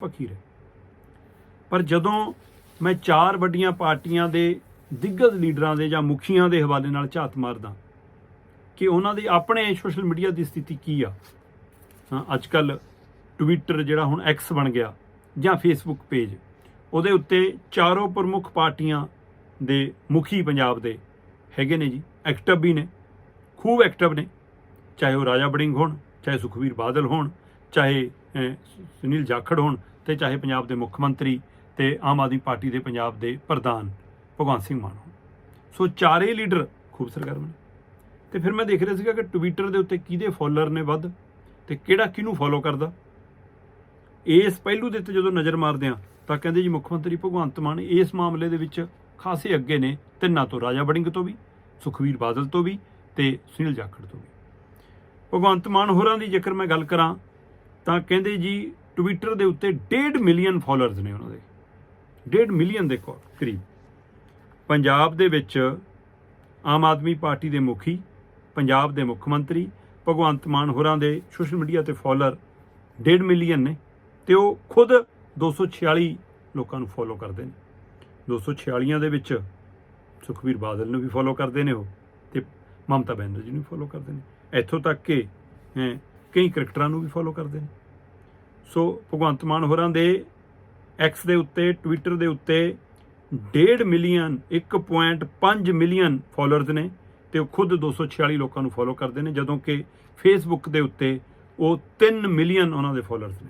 ਫਕੀਰ ਹੈ ਪਰ ਜਦੋਂ ਮੈਂ ਚਾਰ ਵੱਡੀਆਂ ਪਾਰਟੀਆਂ ਦੇ ਦਿੱਗਜ ਲੀਡਰਾਂ ਦੇ ਜਾਂ ਮੁਖੀਆਂ ਦੇ ਹਵਾਲੇ ਨਾਲ ਝਾਤ ਮਾਰਦਾ ਕਿ ਉਹਨਾਂ ਦੇ ਆਪਣੇ ਸੋਸ਼ਲ ਮੀਡੀਆ ਦੀ ਸਥਿਤੀ ਕੀ ਆ ਹਾਂ ਅੱਜ ਕੱਲ ਟਵਿੱਟਰ ਜਿਹੜਾ ਹੁਣ ਐਕਸ ਬਣ ਗਿਆ ਜਾਂ ਫੇਸਬੁੱਕ ਪੇਜ ਉਹਦੇ ਉੱਤੇ ਚਾਰੋਂ ਪ੍ਰਮੁੱਖ ਪਾਰਟੀਆਂ ਦੇ ਮੁਖੀ ਪੰਜਾਬ ਦੇ ਹੈਗੇ ਨੇ ਜੀ ਐਕਟਿਵ ਵੀ ਨੇ, ਖੂਬ ਐਕਟਿਵ ਨੇ, ਚਾਹੇ ਉਹ ਰਾਜਾ ਬੜਿੰਗ ਹੋਣ, ਚਾਹੇ ਸੁਖਵੀਰ ਬਾਦਲ ਹੋਣ, ਚਾਹੇ ਸੁਨੀਲ ਜਾਖੜ ਹੋਣ ਤੇ ਚਾਹੇ ਪੰਜਾਬ ਦੇ ਮੁੱਖ ਮੰਤਰੀ ਤੇ ਆਮ ਆਦਮੀ ਪਾਰਟੀ ਦੇ ਪੰਜਾਬ ਦੇ ਪ੍ਰਧਾਨ ਭਗਵੰਤ ਸਿੰਘ ਮਾਨ ਹੋਣ। ਸੋ ਚਾਰੇ ਲੀਡਰ ਖੂਬ ਸਰਗਰਮ ਨੇ। ਤੇ ਫਿਰ ਮੈਂ ਦੇਖ ਰਿਹਾ ਸੀਗਾ ਕਿ ਟਵਿੱਟਰ ਦੇ ਉੱਤੇ ਕਿਹਦੇ ਫੋਲੋਅਰ ਨੇ ਵੱਧ ਤੇ ਕਿਹੜਾ ਕਿਹਨੂੰ ਫੋਲੋ ਕਰਦਾ। ਇਸ ਪਹਿਲੂ ਦੇ ਉੱਤੇ ਜਦੋਂ ਨਜ਼ਰ ਮਾਰਦੇ ਆ ਤਾਂ ਕਹਿੰਦੇ ਜੀ ਮੁੱਖ ਮੰਤਰੀ ਭਗਵੰਤ ਮਾਨ ਇਸ ਮਾਮਲੇ ਦੇ ਵਿੱਚ ਖਾਸੇ ਅੱਗੇ ਨੇ, ਤਿੰਨਾਂ ਤੋਂ ਰਾਜਾ ਵੜਿੰਗ ਤੋਂ ਵੀ, ਸੁਖਵੀਰ ਬਾਦਲ ਤੋਂ ਵੀ ਤੇ ਸੁਨੀਲ ਜਾਖੜ ਤੋਂ ਵੀ। ਭਗਵੰਤ ਮਾਨ ਹੋਰਾਂ ਦੀ ਜੇਕਰ ਮੈਂ ਗੱਲ ਕਰਾਂ ਤਾਂ ਕਹਿੰਦੇ ਜੀ ਟਵਿੱਟਰ ਦੇ ਉੱਤੇ 1.5 ਮਿਲੀਅਨ ਫਾਲੋਅਰਸ ਨੇ ਉਹਨਾਂ ਦੇ। 1.5 ਮਿਲੀਅਨ ਦੇ ਕੋਲ ਕਰੀਬ। ਪੰਜਾਬ ਦੇ ਵਿੱਚ ਆਮ ਆਦਮੀ ਪਾਰਟੀ ਦੇ ਮੁਖੀ, ਪੰਜਾਬ ਦੇ ਮੁੱਖ ਮੰਤਰੀ, ਭਗਵੰਤ ਮਾਨ ਹੋਰਾਂ ਦੇ ਸੋਸ਼ਲ ਮੀਡੀਆ ਤੇ ਫਾਲੋਅਰ 1.5 ਮਿਲੀਅਨ ਨੇ ਤੇ ਉਹ ਖੁਦ 246 ਲੋਕਾਂ ਨੂੰ ਫੋਲੋ ਕਰਦੇ ਨੇ। 246 ਦੇ ਵਿੱਚ ਸੁਖਬੀਰ ਬਾਦਲ ਨੂੰ ਵੀ ਫੋਲੋ ਕਰਦੇ ਨੇ ਉਹ ਤੇ ਮਮਤਾ ਬੈਨਰਜੀ ਨੂੰ ਫੋਲੋ ਕਰਦੇ ਨੇ। ਇੱਥੋਂ ਤੱਕ ਕਿ ਕਈ ਕ੍ਰਿਕਟਰਾਂ ਨੂੰ ਵੀ ਫੋਲੋ ਕਰਦੇ ਨੇ। ਸੋ ਭਗਵੰਤ ਮਾਨ ਹੋਰਾਂ ਦੇ ਐਕਸ ਦੇ ਉੱਤੇ ਟਵਿੱਟਰ ਦੇ ਉੱਤੇ 1.5 ਮਿਲੀਅਨ 1.5 ਮਿਲੀਅਨ ਫਾਲੋਅਰਸ ਨੇ ਤੇ ਉਹ ਖੁਦ 246 ਲੋਕਾਂ ਨੂੰ ਫੋਲੋ ਕਰਦੇ ਨੇ, ਜਦੋਂ ਕਿ ਫੇਸਬੁੱਕ ਦੇ ਉੱਤੇ ਉਹ 3 ਮਿਲੀਅਨ ਉਹਨਾਂ ਦੇ ਫਾਲੋਅਰਸ ਨੇ।